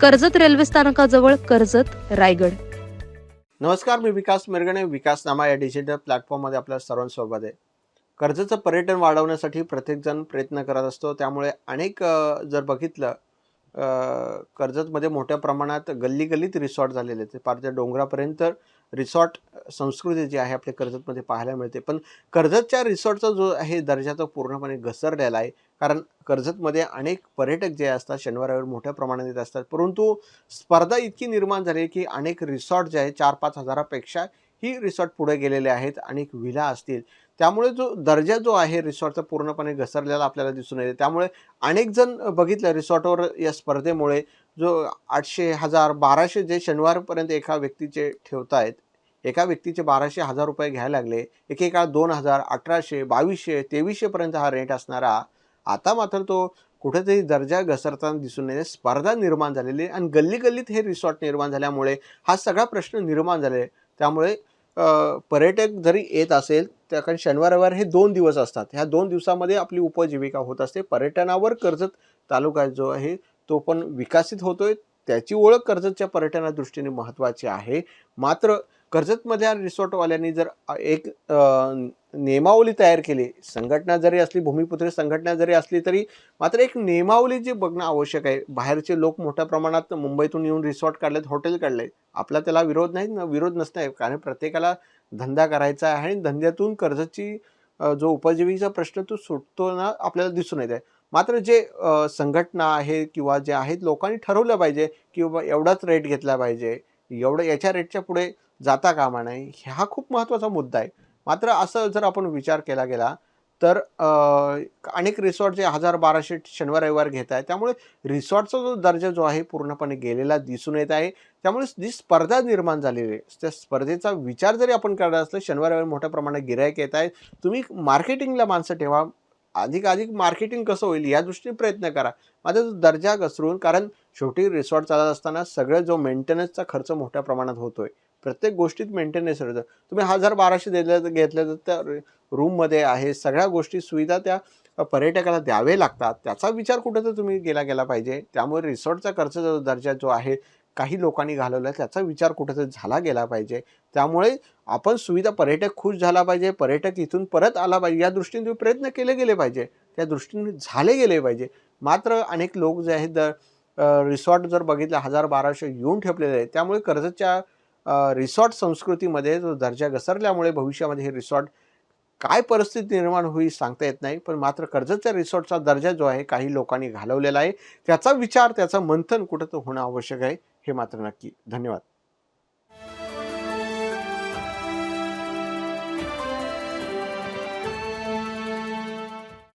Karjat railway स्थानकाजवळ कर्जत रायगड. नमस्कार मी विकास मिरगणे विकासनामा या डिजिटल प्लॅटफॉर्ममध्ये आपल्या सर्वांसोबत आहे. कर्जचं पर्यटन वाढवण्यासाठी प्रत्येकजण प्रयत्न करत असतो. त्यामुळे अनेक जर बघितलं कर्जतमध्ये मोठ्या प्रमाणात गल्ली गल्लीत रिसॉर्ट झालेले आहेत. फार त्या डोंगरापर्यंत रिसॉर्ट संस्कृती जी आहे आपल्या कर्जतमध्ये पाहायला मिळते. पण कर्जतच्या रिसॉर्टचा जो आहे दर्जा तो पूर्णपणे घसरलेला आहे. कारण कर्जतमध्ये अनेक पर्यटक जे असतात शनिवारावर मोठ्या प्रमाणात येत असतात. परंतु स्पर्धा इतकी निर्माण झाली आहे की अनेक रिसॉर्ट जे आहे चार पाच हजारापेक्षा ही रिसॉर्ट पुढे गेलेले आहेत. अनेक विला असतील. त्यामुळे जो दर्जा जो आहे रिसॉर्टचा पूर्णपणे घसरलेला आपल्याला दिसून येते. त्यामुळे अनेक जण बघितलं रिसॉर्टवर या स्पर्धेमुळे जो आठशे हजार बाराशे जे शनिवारपर्यंत एका व्यक्तीचे ठेवतायत एका व्यक्तीचे बाराशे हजार रुपये घ्यायला लागले. एकेकाळ दोन हजार अठराशे बावीसशे तेवीसशेपर्यंत हा रेट असणारा. आता मात्र तो कुठेतरी दर्जा घसरताना दिसून येते. स्पर्धा निर्माण झालेली आणि गल्ली गल्लीत हे रिसॉर्ट निर्माण झाल्यामुळे हा सगळा प्रश्न निर्माण झाले. त्यामुळे पर्यटक जरी येत असेल त्या कारण शनिवार रविवार हे दोन दिवस असतात. ह्या दोन दिवसामध्ये आपली उपजीविका होत असते. पर्यटनावर कर्जत तालुका जो आहे तो पण विकसित होतोय. त्याची ओळख कर्जतच्या पर्यटना दृष्टीने महत्त्वाची आहे. मात्र कर्जतमधल्या रिसॉर्टवाल्यांनी जर एक नियमावली तयार केली संघटना जरी असली भूमिपुत्र संघटना जरी असली तरी मात्र एक नियमावली जी बघणं आवश्यक आहे बाहेरचे लोक मोठ्या प्रमाणात मुंबईतून येऊन रिसॉर्ट काढलेत हॉटेल काढले आपला त्याला विरोध नाही न- विरोध नसणार कारण प्रत्येकाला धंदा करायचा आहे आणि धंद्यातून कर्जाची जो उपजीविकेचा प्रश्न तो सुटतो ना आपल्याला दिसून येत आहे. मात्र जे संघटना आहे किंवा जे आहेत लोकांनी ठरवलं पाहिजे की बाबा एवढाच रेट घेतला पाहिजे. एवढं याच्या रेटच्या पुढे जाता कामा नाही हा खूप महत्त्वाचा मुद्दा आहे. मात्र असं जर आपण विचार केला गेला तर अनेक रिसॉर्ट जे हजार बाराशे शनिवार रविवार घेत आहे त्यामुळे रिसॉर्टचा जो दर्जा जो आहे पूर्णपणे गेलेला दिसून येत आहे. त्यामुळे जी स्पर्धा निर्माण झालेली आहे त्या स्पर्धेचा विचार जरी आपण करत असलं शनिवार रविवार मोठ्या प्रमाणात गिरायक येत आहे तुम्ही मार्केटिंगला माणसं ठेवा अधिक अधिक मार्केटिंग कसं होईल या दृष्टीने प्रयत्न करा. माझा जो दर्जा घसरून कारण शेवटी रिसॉर्ट चालत असताना सगळं जो मेंटेनन्सचा खर्च मोठ्या प्रमाणात होतोय. प्रत्येक गोष्टीत मेंटेनन्स राहतं. तुम्ही हजार बाराशे दिलं घेतलं तर त्या रूममध्ये आहे सगळ्या गोष्टी सुविधा त्या पर्यटकाला द्यावे लागतात. त्याचा विचार कुठं तर तुम्ही केला गेला पाहिजे. त्यामुळे रिसॉर्टचा खर्च जो दर्जा जो आहे काही लोकांनी घालवला त्याचा विचार कुठेतरी झाला गेला पाहिजे. त्यामुळे आपण सुविधा पर्यटक खुश झाला पाहिजे पर्यटक इथून परत आला पाहिजे. या दृष्टीने प्रयत्न केले गेले पाहिजे. त्या दृष्टीने झाले गेले पाहिजे. मात्र अनेक लोक जे आहेत रिसॉर्ट जर बघितलं हजार बाराशे येऊन ठेपलेले आहेत. त्यामुळे कर्जतच्या रिसॉर्ट संस्कृतीमध्ये जो दर्जा घसरल्यामुळे भविष्यामध्ये हे रिसॉर्ट काय परिस्थिती निर्माण होईल सांगता येत नाही. पण मात्र कर्जतच्या रिसॉर्टचा दर्जा जो आहे काही लोकांनी घालवलेला आहे. त्याचा विचार त्याचं मंथन कुठं तर होणं आवश्यक आहे. हे मात्र नक्की. धन्यवाद.